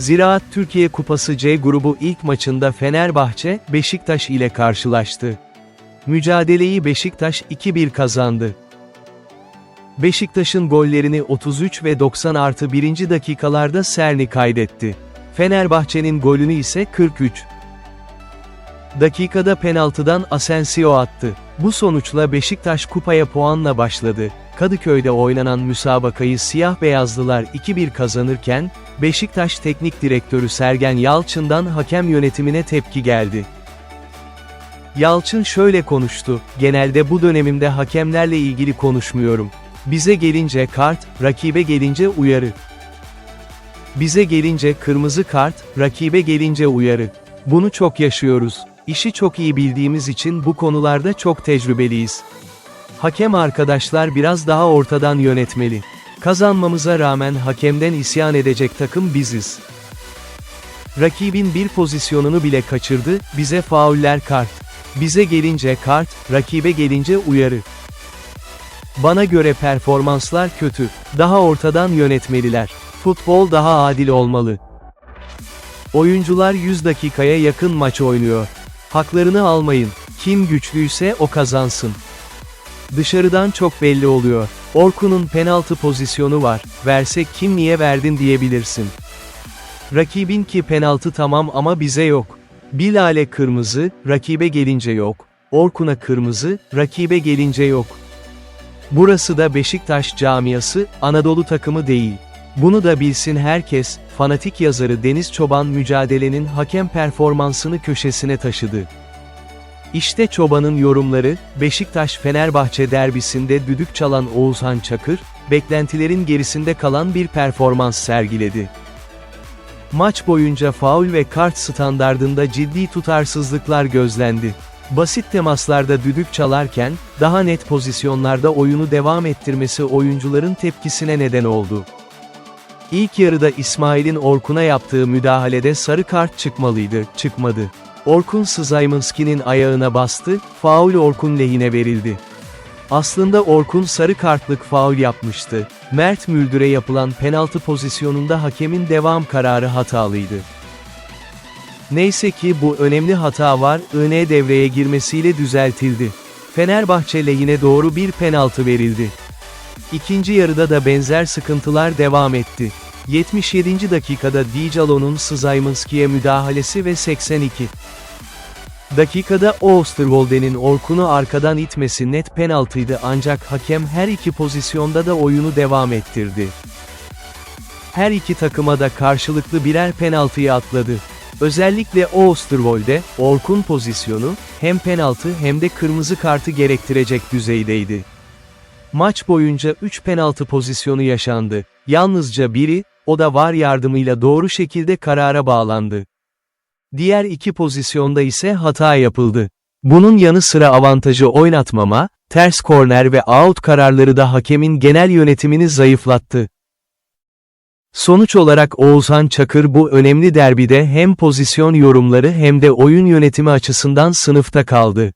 Ziraat Türkiye Kupası C grubu ilk maçında Fenerbahçe, Beşiktaş ile karşılaştı. Mücadeleyi Beşiktaş 2-1 kazandı. Beşiktaş'ın gollerini 33 ve 90 artı 1. dakikalarda Serni kaydetti. Fenerbahçe'nin golünü ise 43. Dakikada penaltıdan Asensio attı. Bu sonuçla Beşiktaş kupaya puanla başladı. Kadıköy'de oynanan müsabakayı siyah beyazlılar 2-1 kazanırken, Beşiktaş Teknik Direktörü Sergen Yalçın'dan hakem yönetimine tepki geldi. Yalçın şöyle konuştu, genelde bu dönemimde hakemlerle ilgili konuşmuyorum. Bize gelince kart, rakibe gelince uyarı. Bize gelince kırmızı kart, rakibe gelince uyarı. Bunu çok yaşıyoruz. İşi çok iyi bildiğimiz için bu konularda çok tecrübeliyiz. Hakem arkadaşlar biraz daha ortadan yönetmeli. Kazanmamıza rağmen hakemden isyan edecek takım biziz. Rakibin bir pozisyonunu bile kaçırdı, bize fauller kart. Bize gelince kart, rakibe gelince uyarı. Bana göre performanslar kötü, daha ortadan yönetmeliler. Futbol daha adil olmalı. Oyuncular 100 dakikaya yakın maç oynuyor. Haklarını almayın. Kim güçlüyse o kazansın. Dışarıdan çok belli oluyor. Orkun'un penaltı pozisyonu var. Versek kim niye verdin diyebilirsin. Rakibin ki penaltı tamam ama bize yok. Bilal'e kırmızı, rakibe gelince yok. Orkun'a kırmızı, rakibe gelince yok. Burası da Beşiktaş camiası, Anadolu takımı değil. Bunu da bilsin herkes, fanatik yazarı Deniz Çoban mücadelenin hakem performansını köşesine taşıdı. İşte Çoban'ın yorumları, Beşiktaş-Fenerbahçe derbisinde düdük çalan Oğuzhan Çakır, beklentilerin gerisinde kalan bir performans sergiledi. Maç boyunca faul ve kart standardında ciddi tutarsızlıklar gözlendi. Basit temaslarda düdük çalarken, daha net pozisyonlarda oyunu devam ettirmesi oyuncuların tepkisine neden oldu. İlk yarıda İsmail'in Orkun'a yaptığı müdahalede sarı kart çıkmalıydı, çıkmadı. Orkun Szymanski'nin ayağına bastı, faul Orkun lehine verildi. Aslında Orkun sarı kartlık faul yapmıştı. Mert Müldür'e yapılan penaltı pozisyonunda hakemin devam kararı hatalıydı. Neyse ki bu önemli hata var, ön devreye girmesiyle düzeltildi. Fenerbahçe lehine doğru bir penaltı verildi. İkinci yarıda da benzer sıkıntılar devam etti. 77. dakikada Dijalo'nun Szymanski'ye müdahalesi ve 82. Dakikada Oosterwolde'nin Orkun'u arkadan itmesi net penaltıydı ancak hakem her iki pozisyonda da oyunu devam ettirdi. Her iki takıma da karşılıklı birer penaltıyı atladı. Özellikle Oosterwolde, Orkun pozisyonu, hem penaltı hem de kırmızı kartı gerektirecek düzeydeydi. Maç boyunca 3 penaltı pozisyonu yaşandı. Yalnızca biri, o da var yardımıyla doğru şekilde karara bağlandı. Diğer iki pozisyonda ise hata yapıldı. Bunun yanı sıra avantajı oynatmama, ters korner ve out kararları da hakemin genel yönetimini zayıflattı. Sonuç olarak Oğuzhan Çakır bu önemli derbide hem pozisyon yorumları hem de oyun yönetimi açısından sınıfta kaldı.